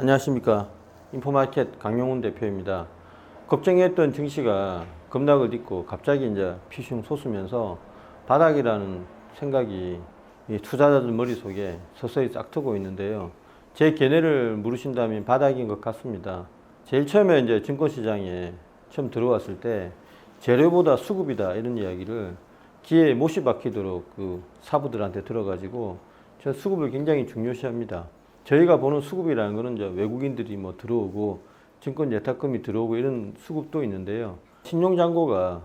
안녕하십니까. 인포마켓 강용훈 대표입니다. 걱정했던 증시가 급락을 딛고 갑자기 이제 피슝 솟으면서 바닥이라는 생각이 이 투자자들 머릿속에 서서히 싹트고 있는데요. 제 견해를 물으신다면 바닥인 것 같습니다. 제일 처음에 이제 증권시장에 처음 들어왔을 때 재료보다 수급이다 이런 이야기를 귀에 못이 박히도록 그 사부들한테 들어가지고 저 수급을 굉장히 중요시합니다. 저희가 보는 수급이라는 거는 이제 외국인들이 뭐 들어오고 증권 예탁금이 들어오고 이런 수급도 있는데요. 신용 잔고가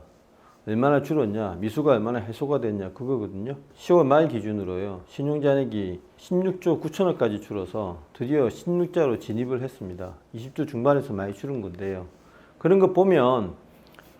얼마나 줄었냐, 미수가 얼마나 해소가 됐냐 그거거든요. 10월 말 기준으로요. 신용 잔액이 16조 9천억까지 줄어서 드디어 16자로 진입을 했습니다. 20조 중반에서 많이 줄은 건데요. 그런 거 보면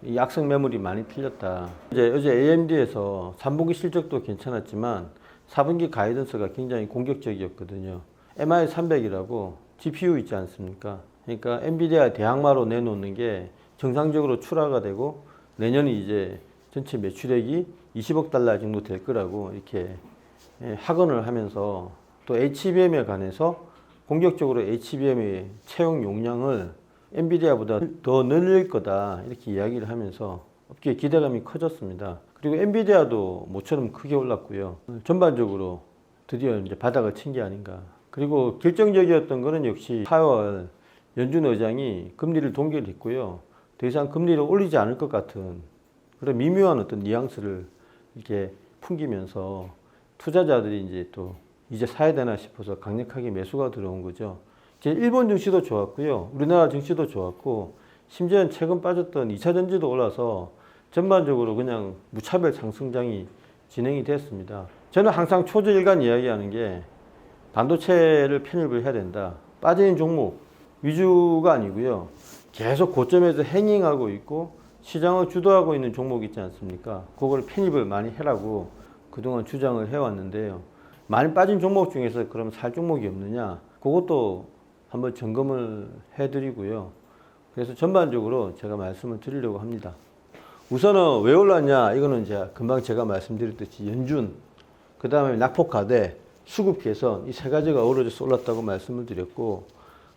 이 악성 매물이 많이 풀렸다. 이제 어제 AMD에서 3분기 실적도 괜찮았지만 4분기 가이던스가 굉장히 공격적이었거든요. MI 300이라고 GPU 있지 않습니까? 그러니까 엔비디아 대항마로 내놓는 게 정상적으로 출하가 되고 내년이 이제 전체 매출액이 20억 달러 정도 될 거라고 이렇게 예, 학언을 하면서 또 HBM에 관해서 공격적으로 HBM의 채용 용량을 엔비디아보다 더 늘릴 거다 이렇게 이야기를 하면서 업계 기대감이 커졌습니다. 그리고 엔비디아도 모처럼 크게 올랐고요. 전반적으로 드디어 이제 바닥을 친 게 아닌가. 그리고 결정적이었던 거는 역시 4월 연준 의장이 금리를 동결 했고요. 더 이상 금리를 올리지 않을 것 같은 그런 미묘한 어떤 뉘앙스를 이렇게 풍기면서 투자자들이 이제 또 이제 사야 되나 싶어서 강력하게 매수가 들어온 거죠. 이제 일본 증시도 좋았고요. 우리나라 증시도 좋았고 심지어는 최근 빠졌던 2차 전지도 올라서 전반적으로 그냥 무차별 상승장이 진행이 됐습니다. 저는 항상 초저일간 이야기하는 게 반도체를 편입을 해야 된다. 빠진 종목 위주가 아니고요. 계속 고점에서 행잉하고 있고 시장을 주도하고 있는 종목 있지 않습니까? 그걸 편입을 많이 해라고 그동안 주장을 해왔는데요. 많이 빠진 종목 중에서 그럼 살 종목이 없느냐? 그것도 한번 점검을 해드리고요. 그래서 전반적으로 제가 말씀을 드리려고 합니다. 우선은 왜 올랐냐? 이거는 제가 금방 제가 말씀드렸듯이 연준, 그 다음에 낙폭과대, 수급 개선 이 세 가지가 어우러져서 올랐다고 말씀을 드렸고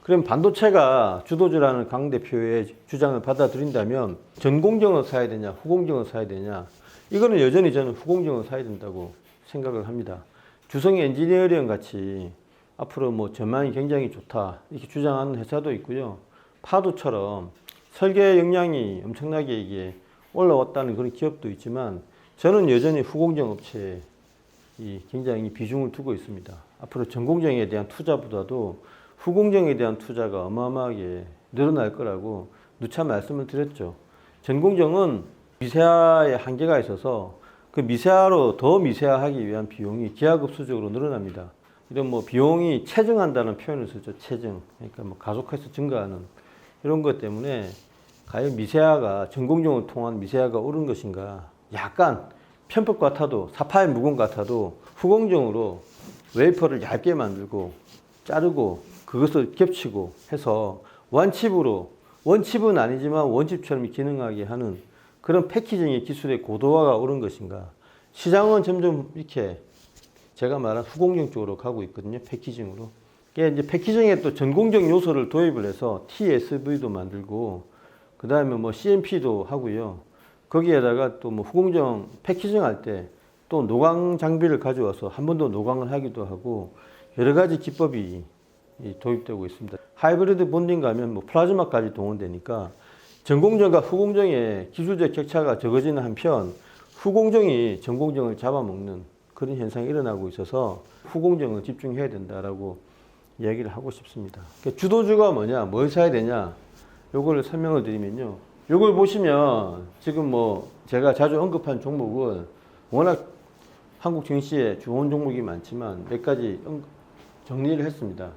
그럼 반도체가 주도주라는 강 대표의 주장을 받아들인다면 전공정을 사야 되냐 후공정을 사야 되냐 이거는 여전히 저는 후공정을 사야 된다고 생각을 합니다. 주성 엔지니어링 같이 앞으로 뭐 전망이 굉장히 좋다 이렇게 주장하는 회사도 있고요. 파도처럼 설계 역량이 엄청나게 이게 올라왔다는 그런 기업도 있지만 저는 여전히 후공정 업체에 이 굉장히 비중을 두고 있습니다. 앞으로 전공정에 대한 투자보다도 후공정에 대한 투자가 어마어마하게 늘어날 거라고 누차 말씀을 드렸죠. 전공정은 미세화의 한계가 있어서 그 미세화로 더 미세화하기 위한 비용이 기하급수적으로 늘어납니다. 이런 뭐 비용이 체증한다는 표현을 쓰죠. 체증. 그러니까 뭐 가속해서 증가하는 이런 것 때문에 과연 미세화가 전공정을 통한 미세화가 옳은 것인가? 약간 편법 같아도 사파의 무공 같아도 후공정으로 웨이퍼를 얇게 만들고 자르고 그것을 겹치고 해서 원칩으로 원칩은 아니지만 원칩처럼 기능하게 하는 그런 패키징의 기술의 고도화가 오른 것인가? 시장은 점점 이렇게 제가 말한 후공정 쪽으로 가고 있거든요. 패키징으로. 이게 이제 패키징에 또 전공정 요소를 도입을 해서 TSV도 만들고 그 다음에 뭐 CMP도 하고요. 거기에다가 또 뭐 후공정 패키징 할 때 또 노광 장비를 가져와서 한 번 더 노광을 하기도 하고 여러 가지 기법이 이 도입되고 있습니다. 하이브리드 본딩 가면 뭐 플라즈마까지 동원되니까 전공정과 후공정의 기술적 격차가 적어지는 한편 후공정이 전공정을 잡아먹는 그런 현상이 일어나고 있어서 후공정을 집중해야 된다라고 이야기를 하고 싶습니다. 그러니까 주도주가 뭐냐, 뭘 사야 되냐, 요거를 설명을 드리면요. 요걸 보시면 지금 뭐 제가 자주 언급한 종목은 워낙 한국 증시에 좋은 종목이 많지만 몇 가지 언- 정리를 했습니다.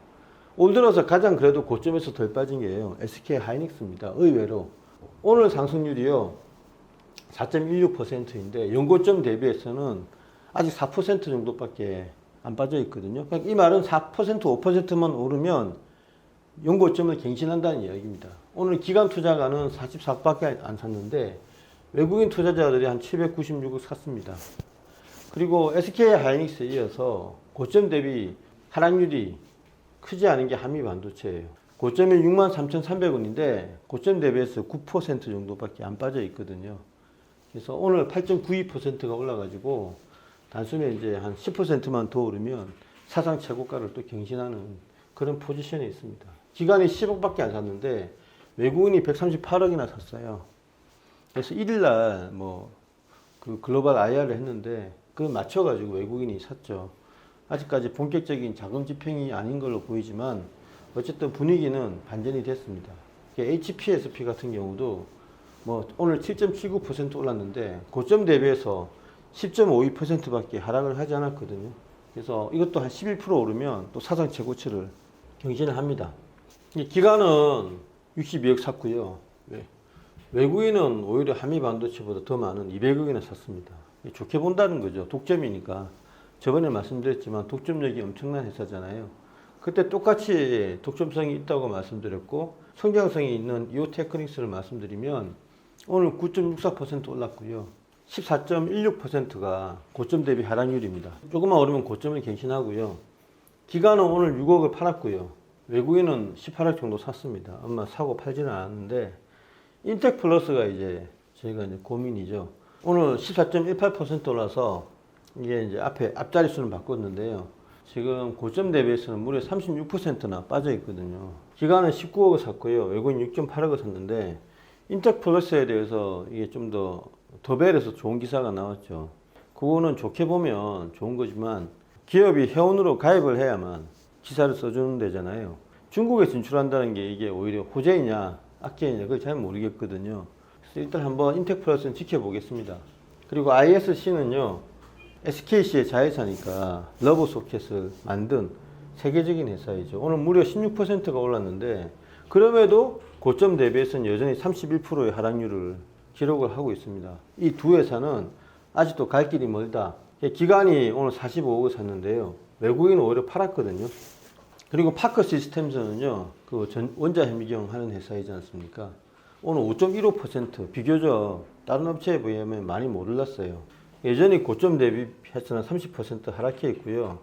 올 들어서 가장 그래도 고점에서 덜 빠진 게요. SK 하이닉스입니다. 의외로. 오늘 상승률이요. 4.16%인데 연고점 대비해서는 아직 4% 정도밖에 안 빠져 있거든요. 그러니까 이 말은 4% 5%만 오르면 연고점을 갱신한다는 이야기입니다. 오늘 기관 투자가는 44밖에 안 샀는데 외국인 투자자들이 한 796을 샀습니다. 그리고 SK 하이닉스에 이어서 고점 대비 하락률이 크지 않은 게 한미 반도체예요. 고점이 63,300원인데 고점 대비해서 9% 정도밖에 안 빠져 있거든요. 그래서 오늘 8.92%가 올라가지고 단순히 이제 한 10%만 더 오르면 사상 최고가를 또 경신하는 그런 포지션에 있습니다. 기간이 10억밖에 안 샀는데 외국인이 138억이나 샀어요. 그래서 1일날 뭐 그 글로벌 IR을 했는데 그 맞춰가지고 외국인이 샀죠. 아직까지 본격적인 자금 집행이 아닌 걸로 보이지만 어쨌든 분위기는 반전이 됐습니다. HPSP 같은 경우도 뭐 오늘 7.79% 올랐는데 고점 대비해서 10.52%밖에 하락을 하지 않았거든요. 그래서 이것도 한 11% 오르면 또 사상 최고치를 경신을 합니다. 이 기간은 62억 샀고요. 네. 외국인은 오히려 한미 반도체보다 더 많은 200억이나 샀습니다. 좋게 본다는 거죠. 독점이니까. 저번에 말씀드렸지만 독점력이 엄청난 회사잖아요. 그때 똑같이 독점성이 있다고 말씀드렸고 성장성이 있는 이오 테크닉스를 말씀드리면 오늘 9.64% 올랐고요. 14.16%가 고점 대비 하락률입니다. 조금만 오르면 고점을 갱신하고요. 기간은 오늘 6억을 팔았고요. 외국인은 18억 정도 샀습니다. 아마 사고 팔지는 않았는데 인텍 플러스가 이제 저희가 이제 고민이죠. 오늘 14.18% 올라서 이게 이제 앞에 앞자리 수는 바꿨는데요. 지금 고점 대비해서는 무려 36%나 빠져 있거든요. 기간은 19억을 샀고요. 외국인 6.8억을 샀는데 인텍 플러스에 대해서 이게 좀 더 더벨에서 좋은 기사가 나왔죠. 그거는 좋게 보면 좋은 거지만 기업이 회원으로 가입을 해야만 기사를 써주는 데잖아요. 중국에 진출한다는 게 이게 오히려 호재이냐 악재이냐 그걸 잘 모르겠거든요. 그래서 일단 한번 인텍 플러스는 지켜보겠습니다. 그리고 ISC는요. SKC의 자회사니까 러브 소켓을 만든 세계적인 회사이죠. 오늘 무려 16%가 올랐는데 그럼에도 고점 대비해서는 여전히 31%의 하락률을 기록을 하고 있습니다. 이 두 회사는 아직도 갈 길이 멀다. 기간이 오늘 45억을 샀는데요. 외국인은 오히려 팔았거든요. 그리고 파크 시스템즈는요, 그 전, 원자 현미경 하는 회사이지 않습니까? 오늘 5.15% 비교적 다른 업체에 비하면 많이 못 올랐어요. 예전에 고점 대비해서는 30% 하락해 있고요.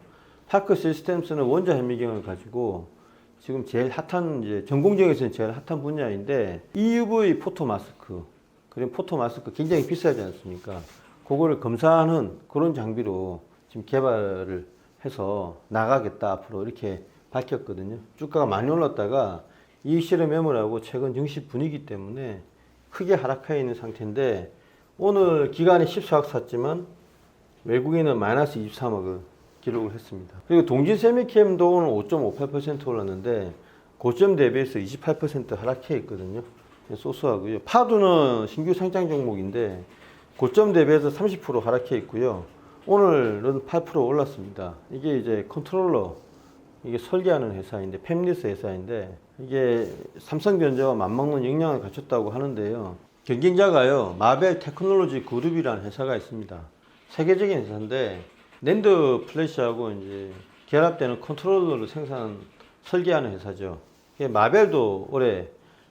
파크 시스템스는 원자 현미경을 가지고 지금 제일 핫한 이제 전공정에서는 제일 핫한 분야인데 EUV 포토 마스크 그리고 포토 마스크 굉장히 비싸지 않습니까? 그거를 검사하는 그런 장비로 지금 개발을 해서 나가겠다 앞으로 이렇게 밝혔거든요. 주가가 많이 올랐다가 이익 실현 매물하고 최근 증시 분위기 때문에 크게 하락해 있는 상태인데 오늘 기간에 14억 샀지만 외국인은 마이너스 23억을 기록을 했습니다. 그리고 동진 세미캠도 오늘 5.58% 올랐는데 고점 대비해서 28% 하락해 있거든요. 소소하고요. 파도는 신규 상장 종목인데 고점 대비해서 30% 하락해 있고요. 오늘은 8% 올랐습니다. 이게 이제 컨트롤러 이게 설계하는 회사인데 팹리스 회사인데 이게 삼성전자와 맞먹는 역량을 갖췄다고 하는데요. 경쟁자가요 마벨 테크놀로지 그룹이라는 회사가 있습니다. 세계적인 회사인데 랜드 플래시하고 이제 결합되는 컨트롤러를 생산 설계하는 회사죠. 마벨도 올해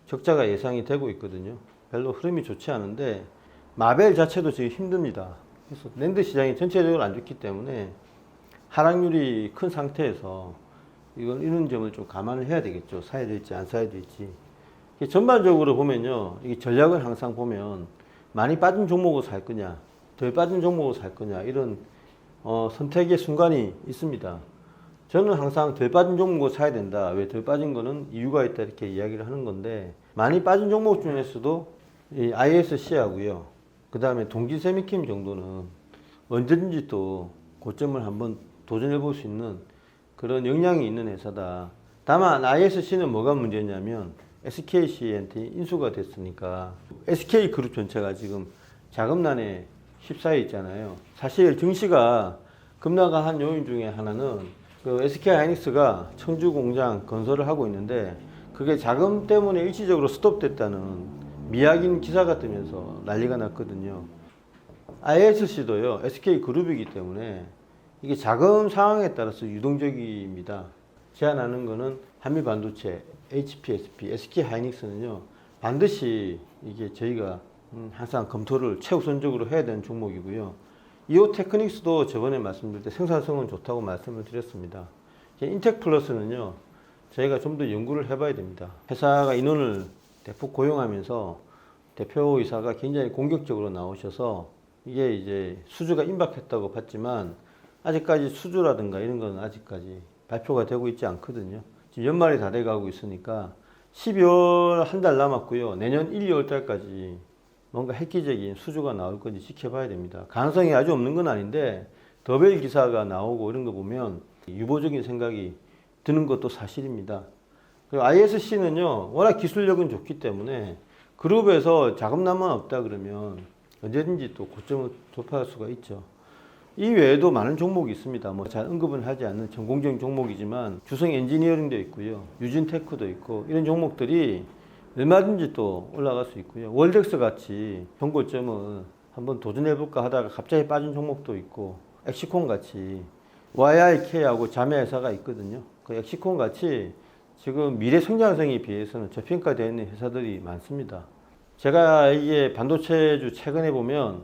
적자가 예상이 되고 있거든요. 별로 흐름이 좋지 않은데 마벨 자체도 지금 힘듭니다. 그래서 랜드 시장이 전체적으로 안 좋기 때문에 하락률이 큰 상태에서 이건 이런 점을 좀 감안을 해야 되겠죠. 사야 될지 안 사야 될지. 전반적으로 보면요. 이게 전략을 항상 보면 많이 빠진 종목을 살 거냐, 덜 빠진 종목을 살 거냐 이런 어, 선택의 순간이 있습니다. 저는 항상 덜 빠진 종목을 사야 된다. 왜 덜 빠진 거는 이유가 있다 이렇게 이야기를 하는 건데 많이 빠진 종목 중에서도 이 ISC하고요. 그 다음에 동기 세미캠 정도는 언제든지 또 고점을 한번 도전해 볼 수 있는 그런 역량이 있는 회사다. 다만 ISC는 뭐가 문제냐면 SKC한테 인수가 됐으니까 SK 그룹 전체가 지금 자금난에 휩싸여 있잖아요. 사실 증시가 급락한 한 요인 중에 하나는 그 SK 하이닉스가 청주 공장 건설을 하고 있는데 그게 자금 때문에 일시적으로 스톱됐다는 미약인 기사가 뜨면서 난리가 났거든요. ISC도요, SK 그룹이기 때문에 이게 자금 상황에 따라서 유동적입니다. 제안하는 거는 한미 반도체, HPSP, SK 하이닉스는요, 반드시 이게 저희가 음, 항상 검토를 최우선적으로 해야 되는 종목이고요. 이오 테크닉스도 저번에 말씀드릴 때 생산성은 좋다고 말씀을 드렸습니다. 인텍 플러스는요, 저희가 좀 더 연구를 해봐야 됩니다. 회사가 인원을 대폭 고용하면서 대표이사가 굉장히 공격적으로 나오셔서 이게 이제 수주가 임박했다고 봤지만 아직까지 수주라든가 이런 건 아직까지 발표가 되고 있지 않거든요. 지금 연말이 다 돼가고 있으니까 12월 한 달 남았고요. 내년 1, 2월 달까지 뭔가 획기적인 수주가 나올 건지 지켜봐야 됩니다. 가능성이 아주 없는 건 아닌데 더벨 기사가 나오고 이런 거 보면 유보적인 생각이 드는 것도 사실입니다. ISC는요, 워낙 기술력은 좋기 때문에 그룹에서 자금난만 없다 그러면 언제든지 또 고점을 돌파할 수가 있죠. 이 외에도 많은 종목이 있습니다. 뭐 잘 언급은 하지 않는 전공적인 종목이지만 주성 엔지니어링도 있고요. 유진테크도 있고 이런 종목들이 얼마든지 또 올라갈 수 있고요. 월덱스 같이 정고점을 한번 도전해볼까 하다가 갑자기 빠진 종목도 있고 엑시콘 같이 YIK하고 자매 회사가 있거든요. 그 엑시콘 같이 지금 미래 성장성에 비해서는 저평가되어 있는 회사들이 많습니다. 제가 이게 반도체주 최근에 보면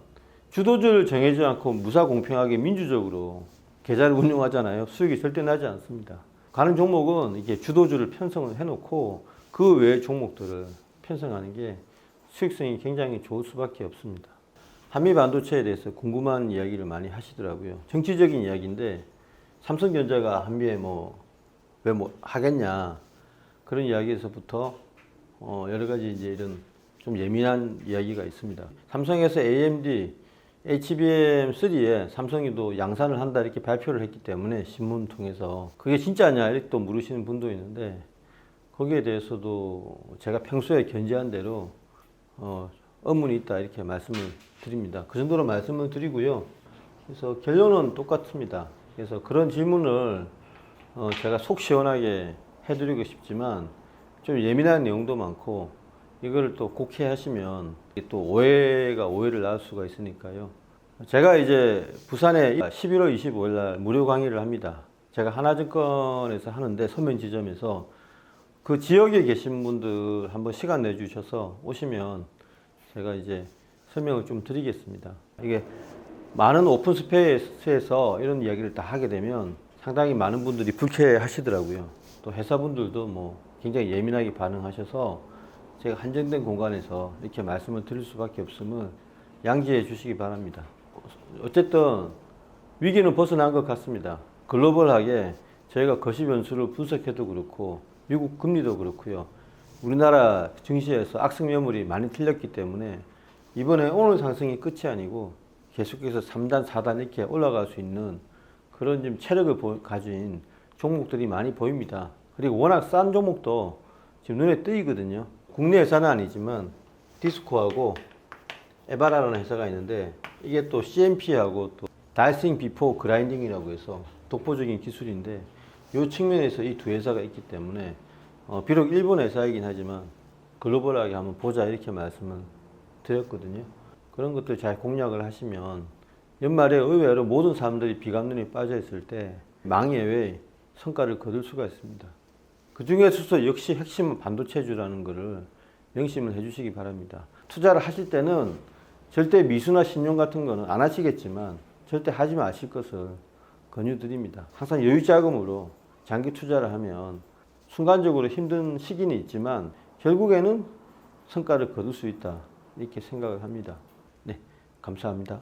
주도주를 정해지 않고 무사 공평하게 민주적으로 계좌를 운용하잖아요. 수익이 절대 나지 않습니다. 가는 종목은 이게 주도주를 편성을 해놓고 그 외의 종목들을 편성하는 게 수익성이 굉장히 좋을 수밖에 없습니다. 한미 반도체에 대해서 궁금한 이야기를 많이 하시더라고요. 정치적인 이야기인데 삼성전자가 한미에 뭐 왜 뭐 하겠냐 그런 이야기에서부터 어 여러 가지 이제 이런 좀 예민한 이야기가 있습니다. 삼성에서 AMD HBM3에 삼성이도 양산을 한다 이렇게 발표를 했기 때문에 신문 통해서 그게 진짜냐 이렇게 또 물으시는 분도 있는데 거기에 대해서도 제가 평소에 견지한 대로 어, 의문이 있다 이렇게 말씀을 드립니다. 그 정도로 말씀을 드리고요. 그래서 결론은 똑같습니다. 그래서 그런 질문을 어, 제가 속 시원하게 해드리고 싶지만 좀 예민한 내용도 많고 이거를 또 곡해 하시면 이게 또 오해가 오해를 낳을 수가 있으니까요. 제가 이제 부산에 11월 25일 날 무료 강의를 합니다. 제가 하나증권에서 하는데 서면 지점에서 그 지역에 계신 분들 한번 시간 내주셔서 오시면 제가 이제 설명을 좀 드리겠습니다. 이게 많은 오픈 스페이스에서 이런 이야기를 다 하게 되면 상당히 많은 분들이 불쾌해 하시더라고요. 또 회사분들도 뭐 굉장히 예민하게 반응하셔서 제가 한정된 공간에서 이렇게 말씀을 드릴 수밖에 없음을 양지해 주시기 바랍니다. 어쨌든 위기는 벗어난 것 같습니다. 글로벌하게 저희가 거시 변수를 분석해도 그렇고 미국 금리도 그렇고요. 우리나라 증시에서 악성 매물이 많이 틀렸기 때문에 이번에 오늘 상승이 끝이 아니고 계속해서 3단, 4단 이렇게 올라갈 수 있는 그런 좀 체력을 보- 가진 종목들이 많이 보입니다. 그리고 워낙 싼 종목도 지금 눈에 띄거든요. 국내 회사는 아니지만 디스코하고 에바라라는 회사가 있는데 이게 또 CMP하고 또 다이싱 비포 그라인딩이라고 해서 독보적인 기술인데 이 측면에서 이 두 회사가 있기 때문에 어, 비록 일본 회사이긴 하지만 글로벌하게 한번 보자 이렇게 말씀을 드렸거든요. 그런 것들 잘 공략을 하시면 연말에 의외로 모든 사람들이 비감론이 빠져 있을 때 망예외 성과를 거둘 수가 있습니다. 그 중에서도 역시 핵심은 반도체주라는 것을 명심을 해주시기 바랍니다. 투자를 하실 때는 절대 미수나 신용 같은 거는 안 하시겠지만 절대 하지 마실 것을 권유드립니다. 항상 여유 자금으로 장기 투자를 하면 순간적으로 힘든 시기는 있지만 결국에는 성과를 거둘 수 있다. 이렇게 생각을 합니다. 네, 감사합니다.